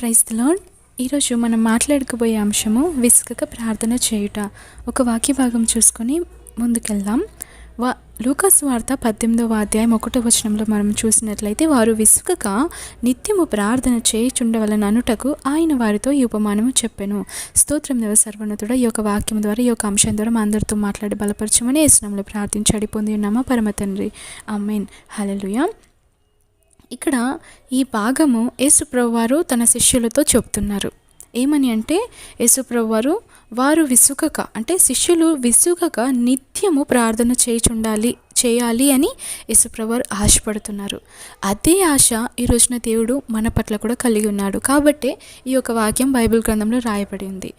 Praise ఈరోజు మనం మాట్లాడుకోబోయే అంశము విసుకక ప్రార్థన చేయుట. ఒక వాక్య భాగం చూసుకొని ముందుకెళ్దాం. వా లూకాస్ వార్త పద్దెనిమిదవ అధ్యాయం ఒకటో వచనంలో మనం చూసినట్లయితే వారు విసుకక నిత్యము ప్రార్థన చేయుచుండవలన అనుటకు ఆయన వారితో ఈ ఉపమానము చెప్పెను. స్తోత్రం దేవ సర్వనతుడ ఈ యొక్క వాక్యం ద్వారా ఈ యొక్క అంశం ద్వారా మా అందరితో మాట్లాడి బలపరచమని స్నంలో ప్రార్థించి అడిపొంది ఉన్నామా పరమ తండ్రి. అమ్మేన్ హలలుయా ఇక్కడ ఈ భాగము యేసుప్రభు వారు తన శిష్యులతో చెప్తున్నారు. ఏమని అంటే యేసుప్రభు వారు వారు విసుగక అంటే శిష్యులు విసుగక నిత్యము ప్రార్థన చేయుచుండాలి చేయాలి అని ఏసుప్రభువారు ఆశపడుతున్నారు. అదే ఆశ ఈ రోజున దేవుడు మన పట్ల కూడా కలిగి ఉన్నాడు. కాబట్టే ఈ యొక్క వాక్యం బైబిల్ గ్రంథంలో రాయబడి ఉంది.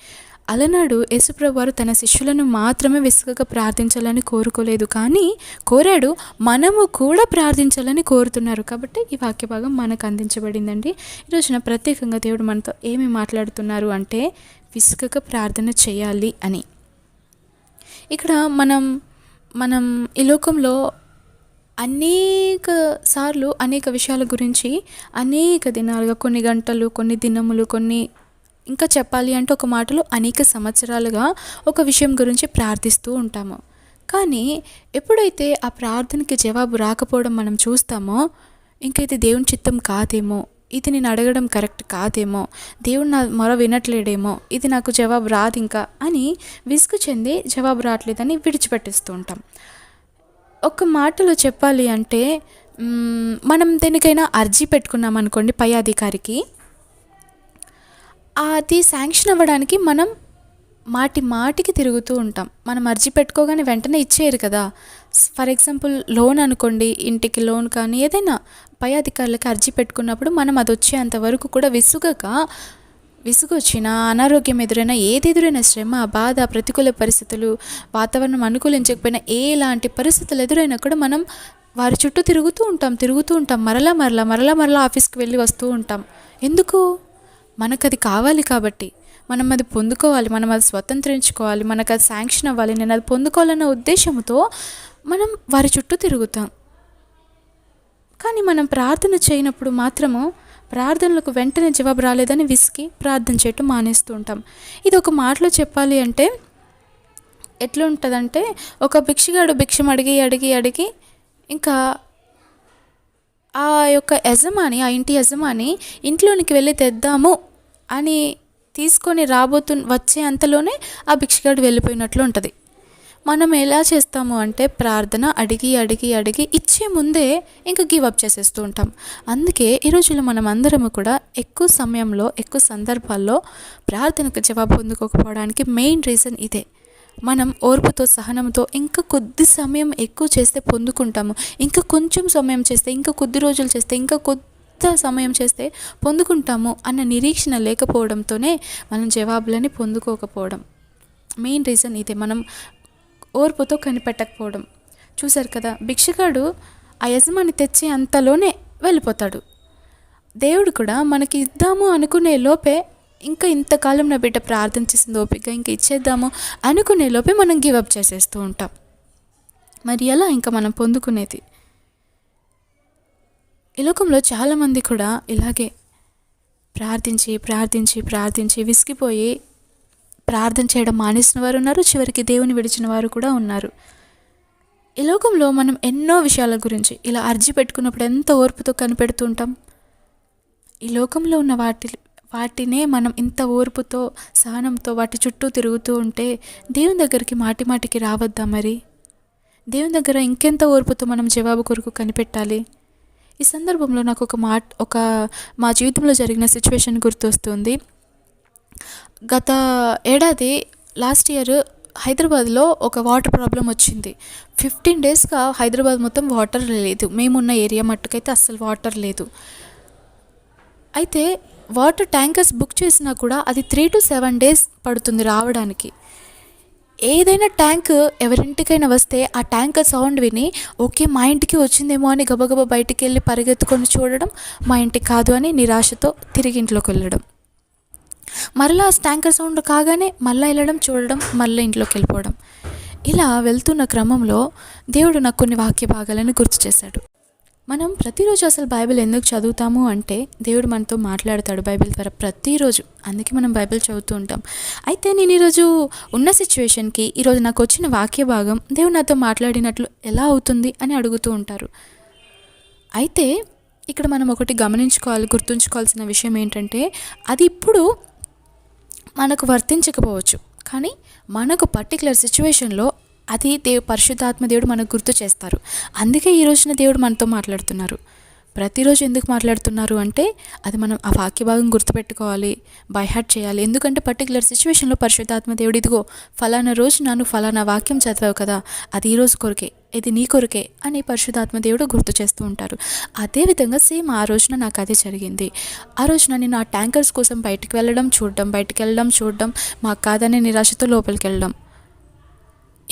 అలనాడు యేసుప్రభువారు తన శిష్యులను మాత్రమే విసుగక ప్రార్థించాలని కోరుకోలేదు. కానీ కోరాడు మనము కూడా ప్రార్థించాలని కోరుతున్నారు. కాబట్టి ఈ వాక్య భాగం మనకు అందించబడిందండి. ఈరోజున ప్రత్యేకంగా దేవుడు మనతో ఏమి మాట్లాడుతున్నారు అంటే విసుగక ప్రార్థన చేయాలి అని. ఇక్కడ మనం మనం ఈ లోకంలో అనేక సార్లు అనేక విషయాల గురించి అనేక దినాలుగా కొన్ని గంటలు కొన్ని దినములు కొన్ని ఇంకా చెప్పాలి అంటే ఒక మాటలో అనేక సంవత్సరాలుగా ఒక విషయం గురించి ప్రార్థిస్తూ ఉంటాము. కానీ ఎప్పుడైతే ఆ ప్రార్థనకి జవాబు రాకపోవడం మనం చూస్తామో ఇంకా ఇది దేవుని చిత్తం కాదేమో ఇది నేను అడగడం కరెక్ట్ కాదేమో దేవుడు నా మొర వినట్లేడేమో ఇది నాకు జవాబు రాదు ఇంకా అని విసుగు చెంది జవాబు రావట్లేదని విడిచిపెట్టేస్తూ ఉంటాం. ఒక మాటలో చెప్పాలి అంటే మనం దేనికైనా అర్జీ పెట్టుకున్నాం అనుకోండి పై అధికారికి అది శాంక్షన్ అవ్వడానికి మనం మాటి మాటికి తిరుగుతూ ఉంటాం. మనం అర్జీ పెట్టుకోగానే వెంటనే ఇచ్చేయరు కదా. ఫర్ ఎగ్జాంపుల్ లోన్ అనుకోండి ఇంటికి లోన్ కానీ ఏదైనా పై అధికారులకి అర్జీ పెట్టుకున్నప్పుడు మనం అది వచ్చేంత వరకు కూడా విసుగక విసుగొచ్చిన అనారోగ్యం ఎదురైనా ఏది ఎదురైనా శ్రమ బాధ ప్రతికూల పరిస్థితులు వాతావరణం అనుకూలించకపోయినా ఎలాంటి పరిస్థితులు ఎదురైనా కూడా మనం వారి చుట్టూ తిరుగుతూ ఉంటాం తిరుగుతూ ఉంటాం. మరలా మరలా మరలా మరలా ఆఫీస్కి వెళ్ళి వస్తూ ఉంటాం. ఎందుకు? మనకు అది కావాలి కాబట్టి మనం అది పొందుకోవాలి మనం అది స్వతంత్రించుకోవాలి మనకు అది శాంక్షన్ అవ్వాలి నేను అది పొందుకోవాలన్న ఉద్దేశంతో మనం వారి చుట్టూ తిరుగుతాం. కానీ మనం ప్రార్థన చేయనప్పుడు మాత్రము ప్రార్థనలకు వెంటనే జవాబు రాలేదని విసికి ప్రార్థన చేయటం మానేస్తూ ఉంటాం. ఇది ఒక మాటలో చెప్పాలి అంటే ఎట్లా ఉంటుందంటే ఒక భిక్షగాడు భిక్షం అడిగి అడిగి అడిగి ఇంకా ఆ యొక్క యజమాని ఆ ఇంటి యజమాని ఇంట్లోనికి వెళ్ళి తెద్దాము అని తీసుకొని రాబోతు వచ్చే అంతలోనే ఆ భిక్షగాడు వెళ్ళిపోయినట్లు ఉంటుంది. మనం ఎలా చేస్తాము అంటే ప్రార్థన అడిగి అడిగి అడిగి ఇచ్చే ముందే ఇంకా గివ్ అప్ చేసేస్తూ ఉంటాం. అందుకే ఈ రోజుల్లో మనం అందరము కూడా ఎక్కువ సమయంలో ఎక్కువ సందర్భాల్లో ప్రార్థనకు జవాబు పొందుకోకపోవడానికి మెయిన్ రీజన్ ఇదే. మనం ఓర్పుతో సహనంతో ఇంకా కొద్ది సమయం ఎక్కువ చేస్తే పొందుకుంటాము. ఇంకా కొంచెం సమయం చేస్తే ఇంకా కొద్ది రోజులు చేస్తే ఇంకా కొద్ది ఎంత సమయం చేస్తే పొందుకుంటాము అన్న నిరీక్షణ లేకపోవడంతోనే మనం జవాబులని పొందుకోకపోవడం. మెయిన్ రీజన్ ఇదే మనం ఓర్పుతో కనిపెట్టకపోవడం. చూశారు కదా భిక్షగాడు ఆ యజమాని తెచ్చి అంతలోనే వెళ్ళిపోతాడు. దేవుడు కూడా మనకి ఇద్దాము అనుకునే లోపే ఇంకా ఇంతకాలం నా బిడ్డ ప్రార్థన చేసింది ఓపిక ఇంకా ఇచ్చేద్దాము అనుకునే లోపే మనం గివప్ చేసేస్తూ ఉంటాం. మరి ఎలా ఇంకా మనం పొందుకునేది? ఈ లోకంలో చాలామంది కూడా ఇలాగే ప్రార్థించి ప్రార్థించి ప్రార్థించి విసిగిపోయి ప్రార్థన చేయడం మానేసిన వారు ఉన్నారు. చివరికి దేవుని విడిచిన వారు కూడా ఉన్నారు. ఈ లోకంలో మనం ఎన్నో విషయాల గురించి ఇలా అర్జీ పెట్టుకున్నప్పుడు ఎంత ఓర్పుతో కనిపెడుతూ ఉంటాం? ఈ లోకంలో ఉన్న వాటి వాటినే మనం ఇంత ఓర్పుతో సహనంతో వాటి చుట్టూ తిరుగుతూ ఉంటే దేవుని దగ్గరికి మాటి మాటికి రావద్దా మరి? దేవుని దగ్గర ఇంకెంత ఓర్పుతో మనం జవాబు కొరకు కనిపెట్టాలి? ఈ సందర్భంలో నాకు ఒక మాట ఒక మా జీవితంలో జరిగిన సిచ్యువేషన్ గుర్తొస్తుంది. గత ఏడాది లాస్ట్ ఇయర్ హైదరాబాద్లో ఒక వాటర్ ప్రాబ్లం వచ్చింది. ఫిఫ్టీన్ డేస్గా హైదరాబాద్ మొత్తం వాటర్ లేదు. మేమున్న ఏరియా మట్టుకైతే అస్సలు వాటర్ లేదు. అయితే వాటర్ ట్యాంకర్స్ బుక్ చేసినా కూడా అది త్రీ టు సెవెన్ డేస్ పడుతుంది రావడానికి. ఏదైనా ట్యాంక్ ఎవరింటికైనా వస్తే ఆ ట్యాంకర్ సౌండ్ విని ఓకే మా ఇంటికి వచ్చిందేమో అని గబగబా బయటికి వెళ్ళి పరిగెత్తుకొని చూడడం మా ఇంటికి కాదు అని నిరాశతో తిరిగి ఇంట్లోకి వెళ్ళడం. మరలా ఆ ట్యాంకర్ సౌండ్ కాగానే మళ్ళీ వెళ్ళడం చూడడం మళ్ళీ ఇంట్లోకి వెళ్ళిపోవడం. ఇలా వెళ్తున్న క్రమంలో దేవుడు నాకు కొన్ని వాక్య భాగాలను గుర్తు చేశాడు. మనం ప్రతిరోజు అసలు బైబిల్ ఎందుకు చదువుతాము అంటే దేవుడు మనతో మాట్లాడతాడు బైబిల్ ద్వారా ప్రతిరోజు. అందుకే మనం బైబిల్ చదువుతూ ఉంటాం. అయితే నేను ఈరోజు ఉన్న సిచ్యువేషన్కి ఈరోజు నాకు వచ్చిన వాక్య భాగం దేవుడు నాతో మాట్లాడినట్లు ఎలా అవుతుంది అని అడుగుతూ ఉంటారు. అయితే ఇక్కడ మనం ఒకటి గమనించుకోవాలి గుర్తుంచుకోవాల్సిన విషయం ఏంటంటే అది ఇప్పుడు మనకు వర్తించకపోవచ్చు. కానీ మనకు పర్టికులర్ సిచ్యువేషన్లో అది దేవు పరిశుద్ధాత్మ దేవుడు మనకు గుర్తు చేస్తారు. అందుకే ఈ రోజున దేవుడు మనతో మాట్లాడుతున్నారు. ప్రతిరోజు ఎందుకు మాట్లాడుతున్నారు అంటే అది మనం ఆ వాక్య భాగం గుర్తుపెట్టుకోవాలి బైహార్ట్ చేయాలి. ఎందుకంటే పర్టికులర్ సిచ్యువేషన్లో పరిశుద్ధాత్మ దేవుడు ఇదిగో ఫలానా రోజు నన్ను ఫలానా వాక్యం చదివావు కదా అది ఈ రోజు కొరికే ఇది నీ కొరికే అని పరిశుధాత్మ దేవుడు గుర్తు చేస్తూ ఉంటారు. అదేవిధంగా సేమ్ ఆ రోజున నాకు అదే జరిగింది. ఆ రోజున నేను ఆ ట్యాంకర్స్ కోసం బయటకు వెళ్ళడం చూడడం బయటకు వెళ్ళడం చూడడం మాకు కాదనే నిరాశతో లోపలికి వెళ్ళడం.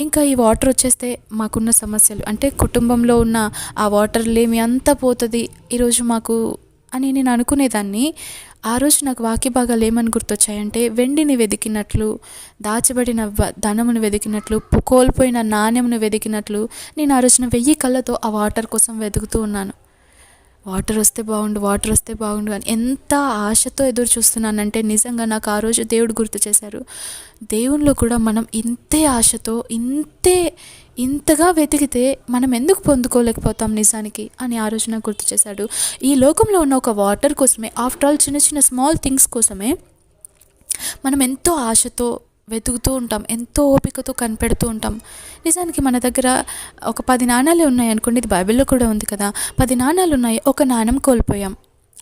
ఇంకా ఈ వాటర్ వచ్చేస్తే మాకున్న సమస్యలు. అంటే కుటుంబంలో ఉన్న ఆ వాటర్ లేమి అంతా పోతుంది ఈరోజు మాకు అని నేను అనుకునేదాన్ని. ఆ రోజు నాకు వాక్య భాగాలు ఏమని గుర్తొచ్చాయంటే వెండిని వెతికినట్లు దాచబడిన వ- ధనమును వెతికినట్లు కోల్పోయిన నాణ్యమును వెతికినట్లు నేను ఆ రోజున వెయ్యి కళ్ళతో ఆ వాటర్ కోసం వెతుకుతూ ఉన్నాను. వాటర్ వస్తే బాగుండు వాటర్ వస్తే బాగుండు అని ఎంత ఆశతో ఎదురు చూస్తున్నానంటే నిజంగా నాకు ఆ రోజు దేవుడు గుర్తు చేశారు. దేవుణ్ణిలో కూడా మనం ఇంతే ఆశతో ఇంతే ఇంతగా వెతికితే మనం ఎందుకు పొందుకోలేకపోతాం నిజానికి అని ఆ రోజు నాకు గుర్తు చేశాడు. ఈ లోకంలో ఉన్న ఒక వాటర్ కోసమే ఆఫ్టర్ ఆల్ చిన్న చిన్న స్మాల్ థింగ్స్ కోసమే మనం ఎంతో ఆశతో వెతుకుతూ ఉంటాం ఎంతో ఓపికతో కనిపెడుతూ ఉంటాం. నిజానికి మన దగ్గర ఒక పది నాణాలే ఉన్నాయి అనుకోండి ఇది బైబిల్లో కూడా ఉంది కదా. పది నాణాలు ఉన్నాయి ఒక నాణం కోల్పోయాం.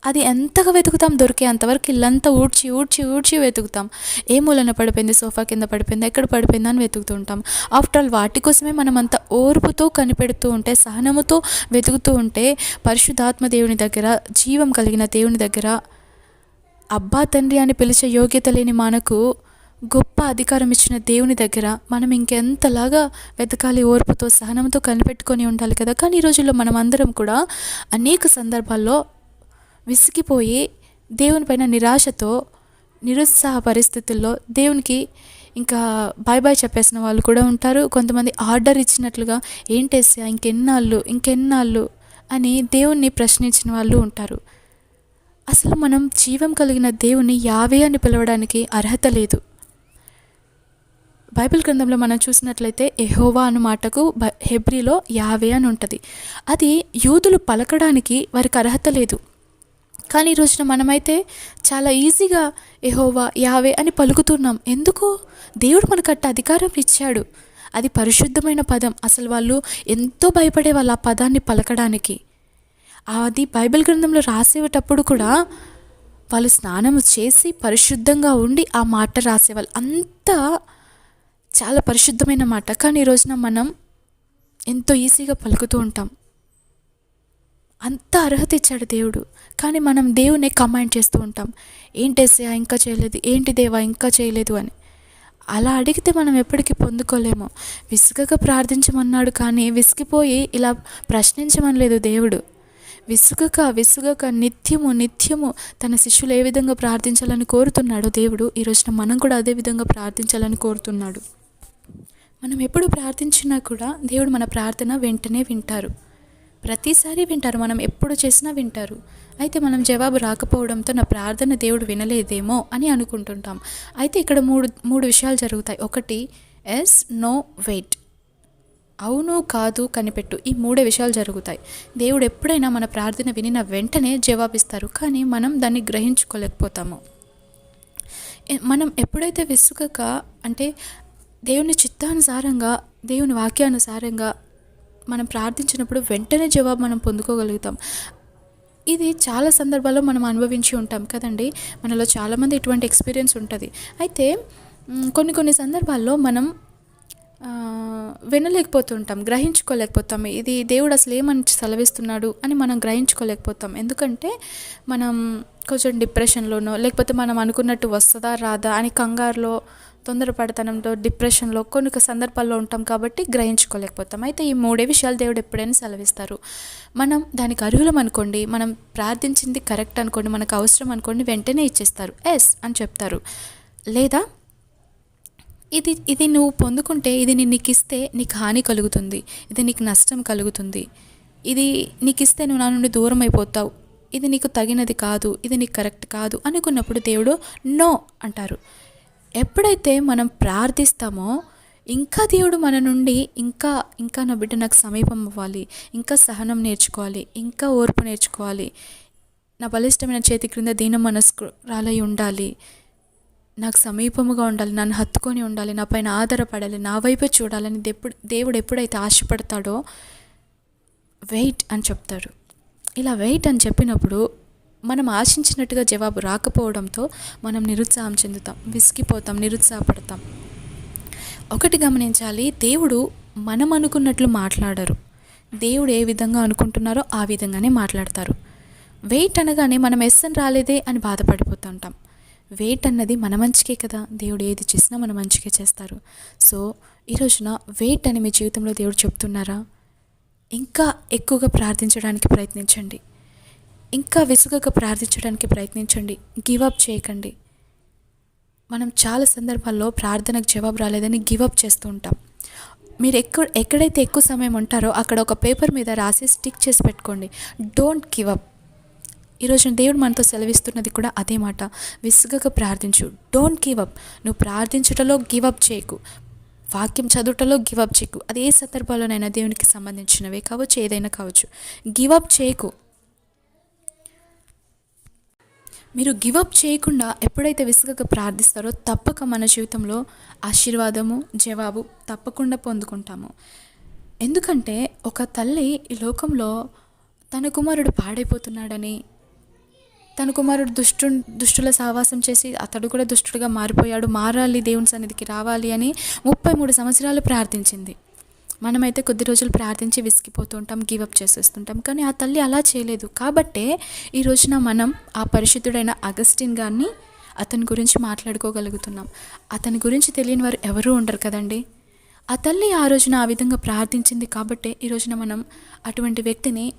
అది ఎంతగా వెతుకుతాం దొరికే అంతవరకు ఇల్లంతా ఊడ్చి ఊడ్చి ఊడ్చి వెతుకుతాం. ఏ మూలన పడిపోయింది? సోఫా కింద పడిపోయింది? ఎక్కడ పడిపోయింది? అని వెతుకుతూ ఉంటాం. ఆఫ్టర్ ఆల్ వాటి కోసమే మనం అంత ఓర్పుతో కనిపెడుతూ ఉంటే సహనముతో వెతుకుతూ ఉంటే పరిశుద్ధాత్మ దేవుని దగ్గర జీవం కలిగిన దేవుని దగ్గర అబ్బా తండ్రి అని పిలిచే యోగ్యత లేని మనకు గొప్ప అధికారం ఇచ్చిన దేవుని దగ్గర మనం ఇంకెంతలాగా వెతకాలి ఓర్పుతో సహనంతో కనిపెట్టుకొని ఉండాలి కదా? కానీ ఈ రోజుల్లో మనం అందరం కూడా అనేక సందర్భాల్లో విసిగిపోయి దేవుని పైన నిరాశతో నిరుత్సాహ పరిస్థితుల్లో దేవునికి ఇంకా బాయ్ బాయ్ చెప్పేసిన వాళ్ళు కూడా ఉంటారు. కొంతమంది ఆర్డర్ ఇచ్చినట్లుగా ఏంటేసా ఇంకెన్నాళ్ళు ఇంకెన్నాళ్ళు అని దేవుణ్ణి ప్రశ్నించిన వాళ్ళు ఉంటారు. అసలు మనం జీవం కలిగిన దేవుని యావే అని పిలవడానికి అర్హత లేదు. బైబిల్ గ్రంథంలో మనం చూసినట్లయితే ఎహోవా అను మాటకు బ- హెబ్రిలో యావే అని ఉంటుంది. అది యూదులు పలకడానికి వారికి అర్హత లేదు. కానీ ఈ రోజున మనమైతే చాలా ఈజీగా ఎహోవా యావే అని పలుకుతున్నాం. ఎందుకు? దేవుడు మనకు అట్ట అధికారం ఇచ్చాడు. అది పరిశుద్ధమైన పదం. అసలు వాళ్ళు ఎంతో భయపడే వాళ్ళు ఆ పదాన్ని పలకడానికి. అది బైబిల్ గ్రంథంలో రాసేటప్పుడు కూడా వాళ్ళు స్నానము చేసి పరిశుద్ధంగా ఉండి ఆ మాట రాసేవాళ్ళు. అంత చాలా పరిశుద్ధమైన మాట. కానీ ఈ రోజున మనం ఎంతో ఈజీగా పలుకుతూ ఉంటాం. అంత అర్హత ఇచ్చాడు దేవుడు. కానీ మనం దేవునే కమాండ్ చేస్తూ ఉంటాం. ఏంటేసా ఇంకా చేయలేదు. ఏంటి దేవా ఇంకా చేయలేదు అని. అలా అడిగితే మనం ఎప్పటికీ పొందుకోలేము. విసుగగా ప్రార్థించమన్నాడు కానీ విసిగిపోయి ఇలా ప్రశ్నించమనలేదు దేవుడు. విసుగక విసుగక నిత్యము నిత్యము తన శిష్యులు ఏ విధంగా ప్రార్థించాలని కోరుతున్నాడో దేవుడు ఈ రోజున మనం కూడా అదే విధంగా ప్రార్థించాలని కోరుతున్నాడు. మనం ఎప్పుడు ప్రార్థించినా కూడా దేవుడు మన ప్రార్థన వెంటనే వింటారు. ప్రతిసారి వింటారు. మనం ఎప్పుడు చేసినా వింటారు. అయితే మనం జవాబు రాకపోవడంతో నా ప్రార్థన దేవుడు వినలేదేమో అని అనుకుంటుంటాం. అయితే ఇక్కడ మూడు మూడు విషయాలు జరుగుతాయి. ఒకటి ఎస్ నో వెయిట్. అవును కాదు కనిపెట్టు. ఈ మూడే విషయాలు జరుగుతాయి. దేవుడు ఎప్పుడైనా మన ప్రార్థన వినిన వెంటనే జవాబిస్తారు. కానీ మనం దాన్ని గ్రహించుకోలేకపోతాము. మనం ఎప్పుడైతే విసుగక అంటే దేవుని చిత్తానుసారంగా దేవుని వాక్యానుసారంగా మనం ప్రార్థించినప్పుడు వెంటనే జవాబు మనం పొందుకోగలుగుతాం. ఇది చాలా సందర్భాల్లో మనం అనుభవించి ఉంటాం కదండి. మనలో చాలామంది ఇటువంటి ఎక్స్పీరియన్స్ ఉంటుంది. అయితే కొన్ని కొన్ని సందర్భాల్లో మనం వినలేకపోతుంటాం గ్రహించుకోలేకపోతాం. ఇది దేవుడు అసలు ఏమని సెలవిస్తున్నాడు అని మనం గ్రహించుకోలేకపోతాం. ఎందుకంటే మనం కొంచెం డిప్రెషన్లోనో లేకపోతే మనం అనుకున్నట్టు వస్తుందా రాదా అని కంగారులో తొందరపడతనంతో డిప్రెషన్లో కొన్ని సందర్భాల్లో ఉంటాం కాబట్టి గ్రహించుకోలేకపోతాం. అయితే ఈ మూడే విషయాలు దేవుడు ఎప్పుడైనా సెలవిస్తారు. మనం దానికి అర్హులం అనుకోండి మనం ప్రార్థించింది కరెక్ట్ అనుకోండి మనకు అవసరం అనుకోండి వెంటనే ఇచ్చేస్తారు. ఎస్ అని చెప్తారు. లేదా ఇది ఇది నువ్వు పొందుకుంటే ఇది నీకు ఇస్తే నీకు హాని కలుగుతుంది ఇది నీకు నష్టం కలుగుతుంది ఇది నీకు ఇస్తే నువ్వు నా నుండి దూరం అయిపోతావు ఇది నీకు తగినది కాదు ఇది నీకు కరెక్ట్ కాదు అనుకున్నప్పుడు దేవుడు నో అంటారు. ఎప్పుడైతే మనం ప్రార్థిస్తామో ఇంకా దేవుడు మన నుండి ఇంకా ఇంకా నా బిడ్డ నాకు సమీపం అవ్వాలి ఇంకా సహనం నేర్చుకోవాలి ఇంకా ఓర్పు నేర్చుకోవాలి నా బలిష్టమైన చేతి క్రింద దీన మనస్కురాలై ఉండాలి నాకు సమీపముగా ఉండాలి నన్ను హత్తుకొని ఉండాలి నా పైన ఆధారపడాలి నా వైపే చూడాలని ఎప్పుడు దేవుడు ఎప్పుడైతే ఆశపడతాడో వెయిట్ అని చెప్తారు. ఇలా వెయిట్ అని చెప్పినప్పుడు మనం ఆశించినట్టుగా జవాబు రాకపోవడంతో మనం నిరుత్సాహం చెందుతాం విసిగిపోతాం నిరుత్సాహపడతాం. ఒకటి గమనించాలి దేవుడు మనం అనుకున్నట్లు మాట్లాడరు. దేవుడు ఏ విధంగా అనుకుంటున్నారో ఆ విధంగానే మాట్లాడతారు. వెయిట్ అనగానే మనం ఎస్ అని రాలేదే అని బాధపడిపోతుంటాం. వెయిట్ అన్నది మన మంచికే కదా దేవుడు ఏది చేసినా మన మంచికే చేస్తారు. సో ఈ రోజున వెయిట్ అని మీ జీవితంలో దేవుడు చెప్తున్నారా? ఇంకా ఎక్కువగా ప్రార్థించడానికి ప్రయత్నించండి. ఇంకా విసుగగా ప్రార్థించడానికి ప్రయత్నించండి. గివ్ అప్ చేయకండి. మనం చాలా సందర్భాల్లో ప్రార్థనకు జవాబు రాలేదని గివ్ అప్ చేస్తూ ఉంటాం. మీరు ఎక్కడ ఎక్కడైతే ఎక్కువ సమయం ఉంటారో అక్కడ ఒక పేపర్ మీద రాసి స్టిక్ చేసి పెట్టుకోండి. డోంట్ గివ్ అప్ ఈరోజు దేవుడు మనతో సెలవిస్తున్నది కూడా అదే మాట. విసుగగా ప్రార్థించు. డోంట్ గివ్ అప్ నువ్వు ప్రార్థించుటలో గివ్ అప్ చేయకు. వాక్యం చదువుటలో గివ్ అప్ చేయకు. అది ఏ సందర్భాల్లోనైనా దేవునికి సంబంధించినవే కావచ్చు ఏదైనా కావచ్చు. గివ్ అప్ చేయకు. మీరు గివప్ చేయకుండా ఎప్పుడైతే విసుగక ప్రార్థిస్తారో తప్పక మన జీవితంలో ఆశీర్వాదము జవాబు తప్పకుండా పొందుకుంటాము. ఎందుకంటే ఒక తల్లి ఈ లోకంలో తన కుమారుడు పాడైపోతున్నాడని తన కుమారుడు దుష్టు దుష్టుల సావాసం చేసి అతడు కూడా దుష్టుడుగా మారిపోయాడు మారాలి దేవుని సన్నిధికి రావాలి అని ముప్పై మూడు సంవత్సరాలు ప్రార్థించింది. మనమైతే కొద్ది రోజులు ప్రార్థించి విసిగిపోతూ ఉంటాం గివప్ చేసేస్తుంటాం. కానీ ఆ తల్లి అలా చేయలేదు. కాబట్టే ఈ రోజున మనం ఆ పరిశుద్ధుడైన అగస్టిన్ గారిని అతని గురించి మాట్లాడుకోగలుగుతున్నాం. అతని గురించి తెలియని వారు ఎవరూ ఉండరు కదండి. ఆ తల్లి ఆ రోజున ఆ విధంగా ప్రార్థించింది కాబట్టే ఈ రోజున మనం అటువంటి వ్యక్తిని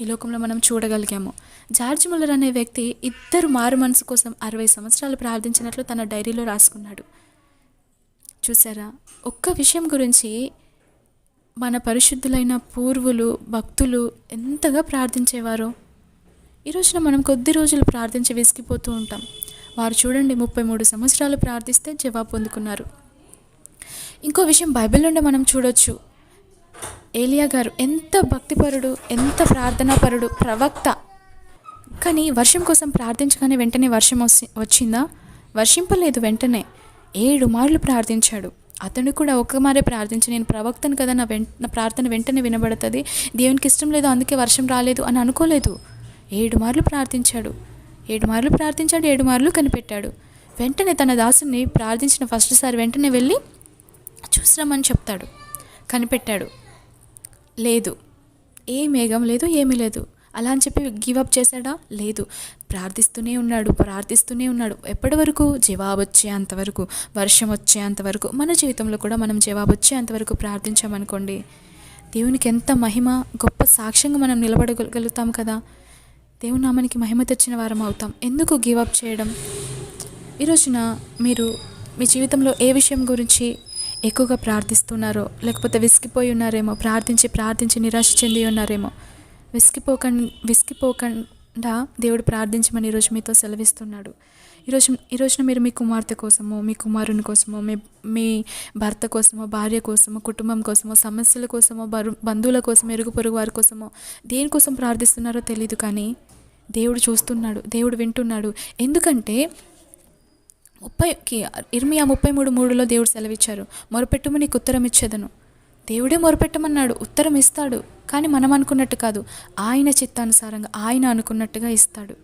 ఈ లోకంలో మనం చూడగలిగాము. జార్జ్ ముల్లర్ అనే వ్యక్తి ఇద్దరు మారు మనసు కోసం అరవై సంవత్సరాలు ప్రార్థించినట్లు తన డైరీలో రాసుకున్నాడు. చూసారా? ఒక్క విషయం గురించి మన పరిశుద్ధులైన పూర్వులు భక్తులు ఎంతగా ప్రార్థించేవారో. ఈ రోజున మనం కొద్ది రోజులు ప్రార్థించి విసిగిపోతూ ఉంటాం. వారు చూడండి ముప్పై మూడు సంవత్సరాలు ప్రార్థిస్తే జవాబు పొందుకున్నారు. ఇంకో విషయం బైబిల్ నుండి మనం చూడొచ్చు. ఏలియా గారు ఎంత భక్తిపరుడు ఎంత ప్రార్థనాపరుడు ప్రవక్త. కానీ వర్షం కోసం ప్రార్థించగానే వెంటనే వర్షం వచ్చి వచ్చిందా? వర్షింపలేదు వెంటనే. ఏడు మార్లు ప్రార్థించాడు. అతను కూడా ఒక మారే ప్రార్థించి నేను ప్రవక్తను కదా నా వెంట నా ప్రార్థన వెంటనే వినబడుతుంది. దేవునికి ఇష్టం లేదు అందుకే వర్షం రాలేదు అని అనుకోలేదు. ఏడు మార్లు ప్రార్థించాడు. ఏడు మార్లు ప్రార్థించాడు ఏడు మార్లు కనిపెట్టాడు. వెంటనే తన దాసుని ప్రార్థించిన ఫస్ట్ సారి వెంటనే వెళ్ళి చూసిరామని చెప్తాడు. కనిపెట్టాడు. లేదు. ఏ మేఘం లేదు ఏమీ లేదు. అలా అని చెప్పి గివ్ అప్ చేశాడా? లేదు. ప్రార్థిస్తూనే ఉన్నాడు ప్రార్థిస్తూనే ఉన్నాడు. ఎప్పటి వరకు జవాబు వచ్చేంతవరకు వర్షం వచ్చేంతవరకు మన జీవితంలో కూడా మనం జవాబు వచ్చేంతవరకు ప్రార్థించామనుకోండి దేవునికి ఎంత మహిమ గొప్ప సాక్ష్యంగా మనం నిలబడగలుగుతాం కదా? దేవుని నామానికి మహిమ తెచ్చిన వారం అవుతాం. ఎందుకు గివ్ అప్ చేయడం? ఈరోజున మీరు మీ జీవితంలో ఏ విషయం గురించి ఎక్కువగా ప్రార్థిస్తున్నారో లేకపోతే విసిగిపోయి ఉన్నారేమో ప్రార్థించి ప్రార్థించి నిరాశ చెంది ఉన్నారేమో విసిగిపోక విసిగిపోకుండా దేవుడు ప్రార్థించమని ఈరోజు మీతో సెలవిస్తున్నాడు. ఈరోజు ఈ రోజున మీరు మీ కుమార్తె కోసమో మీ కుమారుని కోసమో మీ మీ భర్త కోసమో భార్య కోసమో కుటుంబం కోసమో సమస్యల కోసమో బరు బంధువుల కోసం ఎరుగు పొరుగు వారి కోసమో దేనికోసం ప్రార్థిస్తున్నారో తెలియదు కానీ దేవుడు చూస్తున్నాడు దేవుడు వింటున్నాడు. ఎందుకంటే ముప్పైకి ఇర్మియా ముప్పై మూడు మూడులో దేవుడు సెలవిచ్చారు మొరపెట్టుము నీకు ఉత్తరం ఇచ్చేదను దేవుడే మొరపెట్టమన్నాడు ఉత్తరం ఇస్తాడు. కానీ మనం అనుకున్నట్టు కాదు. ఆయన చిత్తానుసారంగా ఆయన అనుకున్నట్టుగా ఇస్తాడు.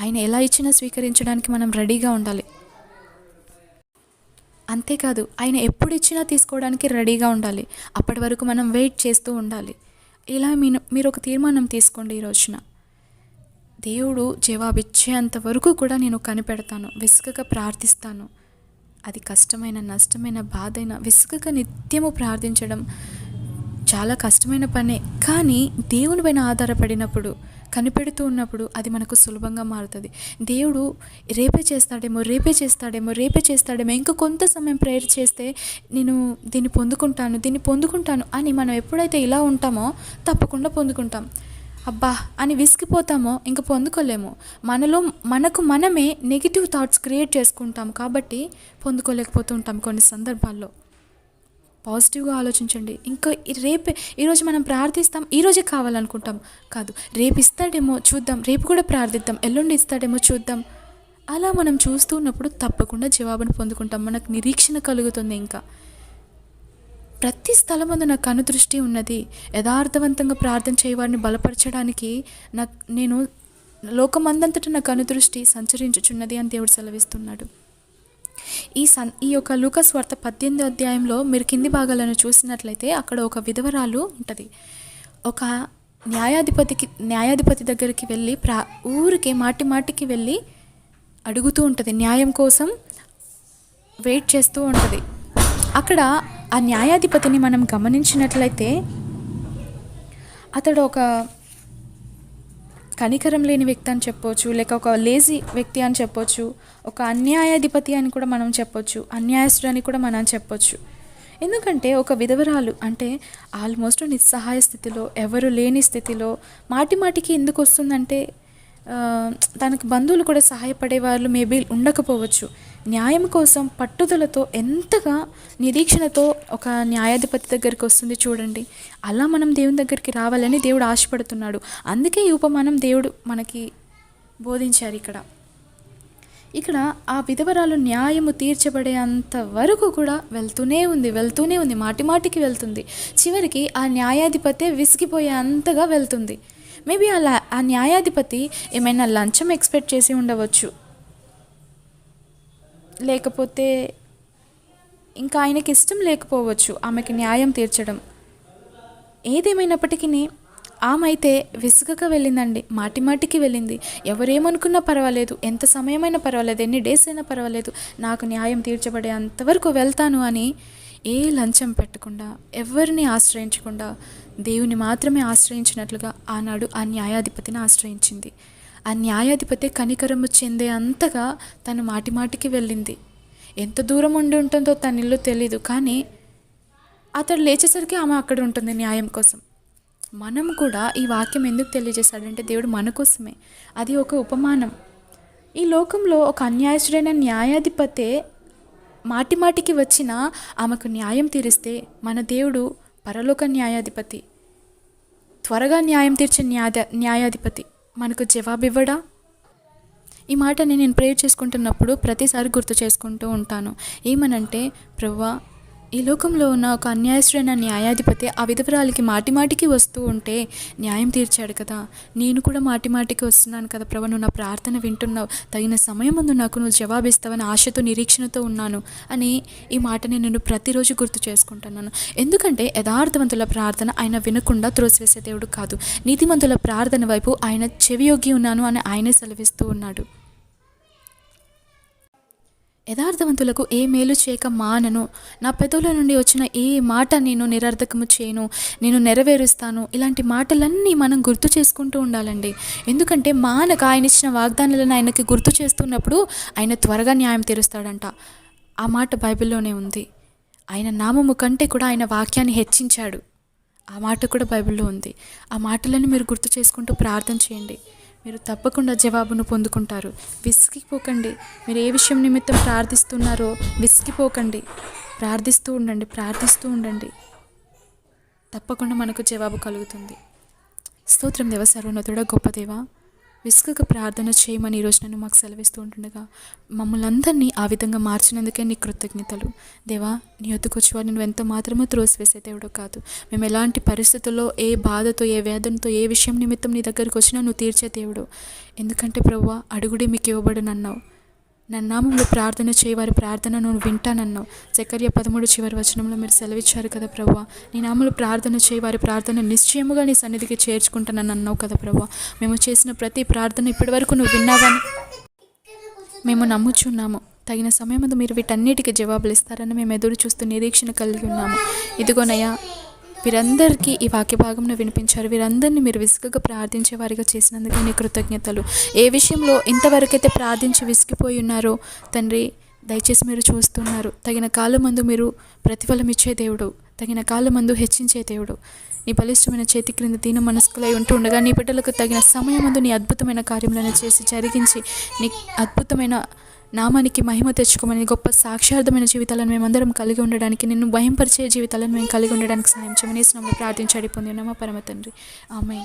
ఆయన ఎలా ఇచ్చినా స్వీకరించడానికి మనం రెడీగా ఉండాలి. అంతేకాదు ఆయన ఎప్పుడు ఇచ్చినా తీసుకోవడానికి రెడీగా ఉండాలి. అప్పటి వరకు మనం వెయిట్ చేస్తూ ఉండాలి. ఇలా మీరు మీరు ఒక తీర్మానం తీసుకోండి ఈ రోజున. దేవుడు జవాబిచ్చేంత వరకు కూడా నేను కనిపెడతాను విసుగగా ప్రార్థిస్తాను. అది కష్టమైన నష్టమైన బాధైన విసుగక నిత్యము ప్రార్థించడం చాలా కష్టమైన పనే. కానీ దేవుని పైన ఆధారపడినప్పుడు కనిపెడుతూ ఉన్నప్పుడు అది మనకు సులభంగా మారుతుంది. దేవుడు రేపే చేస్తాడేమో రేపే చేస్తాడేమో రేపే చేస్తాడేమో ఇంకా కొంత సమయం ప్రేయర్ చేస్తే నేను దీన్ని పొందుకుంటాను దీన్ని పొందుకుంటాను అని మనం ఎప్పుడైతే ఇలా ఉంటామో తప్పకుండా పొందుకుంటాం. అబ్బా అని విసిగిపోతామో ఇంకా పొందుకోలేము. మనలో మనకు మనమే నెగిటివ్ థాట్స్ క్రియేట్ చేసుకుంటాం కాబట్టి పొందుకోలేకపోతూ ఉంటాం కొన్ని సందర్భాల్లో. పాజిటివ్గా ఆలోచించండి. ఇంకా రేపే ఈరోజు మనం ప్రార్థిస్తాం ఈరోజే కావాలనుకుంటాం. కాదు రేపు ఇస్తాడేమో చూద్దాం రేపు కూడా ప్రార్థిద్దాం ఎల్లుండి ఇస్తాడేమో చూద్దాం. అలా మనం చూస్తూ ఉన్నప్పుడు తప్పకుండా జవాబును పొందుకుంటాం. మనకు నిరీక్షణ కలుగుతుంది ఇంకా. ప్రతి స్థలమందు నాకు కనుదృష్టి ఉన్నది. యథార్థవంతంగా ప్రార్థన చేయవారిని బలపరచడానికి నా నేను లోకమందంతట నా కనుదృష్టి సంచరించుచున్నది అని దేవుడు సెలవిస్తున్నాడు. ఈ సన్ ఈ యొక్క లూకస్ వార్త పద్దెనిమిది అధ్యాయంలో మీరు కింది భాగాలను చూసినట్లయితే అక్కడ ఒక విధవరాలు ఉంటుంది. ఒక న్యాయాధిపతికి న్యాయాధిపతి దగ్గరికి వెళ్ళి ప్రా ఊరికి మాటి మాటికి వెళ్ళి అడుగుతూ ఉంటుంది. న్యాయం కోసం వెయిట్ చేస్తూ ఉంటుంది. అక్కడ ఆ న్యాయాధిపతిని మనం గమనించినట్లయితే అతడు ఒక కనికరం లేని వ్యక్తి అని చెప్పొచ్చు లేక ఒక లేజీ వ్యక్తి అని చెప్పొచ్చు ఒక అన్యాయాధిపతి అని కూడా మనం చెప్పొచ్చు అన్యాయస్తుడు అని కూడా మనం చెప్పొచ్చు. ఎందుకంటే ఒక విధవరాలు అంటే ఆల్మోస్ట్ నిస్సహాయ స్థితిలో ఎవరు లేని స్థితిలో మాటి మాటికి ఎందుకు వస్తుందంటే తనకు బంధువులు కూడా సహాయపడే వాళ్ళు మేబీ ఉండకపోవచ్చు. న్యాయం కోసం పట్టుదలతో ఎంతగా నిరీక్షణతో ఒక న్యాయాధిపతి దగ్గరికి వస్తుంది చూడండి. అలా మనం దేవుని దగ్గరికి రావాలని దేవుడు ఆశపడుతున్నాడు. అందుకే ఈ ఉపమానం దేవుడు మనకి బోధించారు ఇక్కడ. ఇక్కడ ఆ విధవరాలు న్యాయము తీర్చబడే అంత వరకు కూడా వెళ్తూనే ఉంది వెళ్తూనే ఉంది. మాటి మాటికి వెళ్తుంది. చివరికి ఆ న్యాయాధిపతే విసిగిపోయే అంతగా వెళ్తుంది. మేబీ అలా ఆ న్యాయాధిపతి ఏమైనా లంచం ఎక్స్పెక్ట్ చేసి ఉండవచ్చు. లేకపోతే ఇంకా ఆయనకి ఇష్టం లేకపోవచ్చు ఆమెకి న్యాయం తీర్చడం. ఏదేమైనప్పటికీ ఆమె అయితే విసుగక వెళ్ళిందండి మాటి మాటికి వెళ్ళింది. ఎవరేమనుకున్నా పర్వాలేదు ఎంత సమయమైనా పర్వాలేదు ఎన్ని డేస్ అయినా పర్వాలేదు నాకు న్యాయం తీర్చబడే అంతవరకు వెళ్తాను అని ఏ లంచం పెట్టకుండా ఎవరిని ఆశ్రయించకుండా దేవుని మాత్రమే ఆశ్రయించినట్లుగా ఆనాడు ఆ న్యాయాధిపతిని ఆశ్రయించింది. ఆ న్యాయాధిపతి కనికరము చెందే అంతగా తను మాటి మాటికి వెళ్ళింది. ఎంత దూరం ఉండి ఉంటుందో తన ఇల్లు తెలీదు కానీ అతడు లేచేసరికి ఆమె అక్కడ ఉంటుంది న్యాయం కోసం. మనం కూడా ఈ వాక్యం ఎందుకు తెలియజేశాడంటే దేవుడు మన కోసమే. అది ఒక ఉపమానం. ఈ లోకంలో ఒక అన్యాయస్తుడైన న్యాయాధిపతే మాటి మాటికి వచ్చిన ఆమెకు న్యాయం తీరిస్తే మన దేవుడు పరలోక న్యాయాధిపతి త్వరగా న్యాయం తీర్చే న్యాయ న్యాయాధిపతి. మనకు జవాబివ్వడా? ఈ మాటని నేను ప్రేయర్ చేసుకుంటున్నప్పుడు ప్రతిసారి గుర్తు చేసుకుంటూ ఉంటాను. ఏమనంటే ప్రవ్వా ఈ లోకంలో ఉన్న ఒక అన్యాయశ్రైన న్యాయాధిపతి ఆ విధవరాలకి మాటిమాటికి వస్తూ ఉంటే న్యాయం తీర్చాడు కదా. నేను కూడా మాటిమాటికి వస్తున్నాను కదా ప్రభు. నువ్వు నా ప్రార్థన వింటున్నావు. తగిన సమయం ముందు నాకు నువ్వు జవాబిస్తావని ఆశతో నిరీక్షణతో ఉన్నాను అని ఈ మాటని నేను ప్రతిరోజు గుర్తు చేసుకుంటున్నాను. ఎందుకంటే యథార్థవంతుల ప్రార్థన ఆయన వినకుండా త్రోసివేసే దేవుడు కాదు. నీతిమంతుల ప్రార్థన వైపు ఆయన చెవియొగ్గి ఉన్నాను అని ఆయనే సెలవిస్తూ ఉన్నాడు. యథార్థవంతులకు ఏ మేలు చేయక మానను. నా పెదవుల నుండి వచ్చిన ఏ మాట నేను నిరర్ధకము చేయను? నేను నెరవేరుస్తాను. ఇలాంటి మాటలన్నీ మనం గుర్తు చేసుకుంటూ ఉండాలండి. ఎందుకంటే మానక ఆయన ఇచ్చిన వాగ్దానాలను ఆయనకి గుర్తు చేస్తున్నప్పుడు ఆయన త్వరగా న్యాయం తీరుస్తాడంట. ఆ మాట బైబిల్లోనే ఉంది. ఆయన నామము కంటే కూడా ఆయన వాక్యాన్ని హెచ్చించాడు. ఆ మాట కూడా బైబిల్లో ఉంది. ఆ మాటలను మీరు గుర్తు చేసుకుంటూ ప్రార్థన చేయండి. మీరు తప్పకుండా జవాబును పొందుకుంటారు. విసిగిపోకండి. మీరు ఏ విషయం నిమిత్తం ప్రార్థిస్తున్నారో విసిగిపోకండి. ప్రార్థిస్తూ ఉండండి ప్రార్థిస్తూ ఉండండి. తప్పకుండా మనకు జవాబు కలుగుతుంది. స్తోత్రం దేవ సర్వోన్నతుడ గొప్ప దేవ. విసుగక ప్రార్థన చేయమని ఈరోజు నన్ను మాకు సెలవిస్తూ ఉంటుండగా మమ్మల్ని అందరినీ ఆ విధంగా మార్చినందుకే నీ కృతజ్ఞతలు. దేవా నీ వద్దకొచ్చి వచ్చేవారు నువ్వు ఎంత మాత్రమో త్రోసివేసే దేవుడు కాదు. మేము ఎలాంటి పరిస్థితుల్లో ఏ బాధతో ఏ వేదనతో ఏ విషయం నిమిత్తం నీ దగ్గరికి వచ్చినా నువ్వు తీర్చే దేవుడు. ఎందుకంటే ప్రవ్వా అడుగుడే మీకు ఇవ్వబడనన్నావు. నామంలో ప్రార్థన చేయవారి ప్రార్థన నువ్వు వింటానన్నావు. చక్కర్య పదమూడు చివరి వచనంలో మీరు సెలవిచ్చారు కదా ప్రభా నీ నామంలో ప్రార్థన చేయవారి ప్రార్థన నిశ్చయముగా నీ సన్నిధికి చేర్చుకుంటానని అన్నావు కదా ప్రభా మేము చేసిన ప్రతి ప్రార్థన ఇప్పటివరకు నువ్వు విన్నావని మేము నమ్ముచున్నాము. తగిన సమయం మీరు వీటన్నిటికీ జవాబులు ఇస్తారని మేము ఎదురు చూస్తూ నిరీక్షణ కలిగి ఉన్నాము. ఇదిగోనయ్యా వీరందరికీ ఈ వాక్య భాగంలో వినిపించారు. వీరందరినీ మీరు విసుగగా ప్రార్థించే వారిగా చేసినందుకు నీ కృతజ్ఞతలు. ఏ విషయంలో ఇంతవరకైతే ప్రార్థించి విసిగిపోయి ఉన్నారో తండ్రి దయచేసి మీరు చూస్తున్నారు. తగిన కాలం మందు మీరు ప్రతిఫలం ఇచ్చే దేవుడు. తగిన కాలం మందు హెచ్చించే దేవుడు. నీ బలిష్టమైన చేతి క్రింద దీన మనస్కులై ఉంటూ ఉండగా నీ బిడ్డలకు తగిన సమయమందు నీ అద్భుతమైన కార్యములను చేసి జరిగించి నీ అద్భుతమైన నామానికి మహిమ తెచ్చుకోమని గొప్ప సాక్షార్థమైన జీవితాలను మేమందరం కలిగి ఉండడానికి నిన్ను భయంపరిచే జీవితాలను మేము కలిగి ఉండడానికి సహాయం చేయమని ప్రార్థించాడి స్నామంలో పొంది పరమ తండ్రి. ఆమె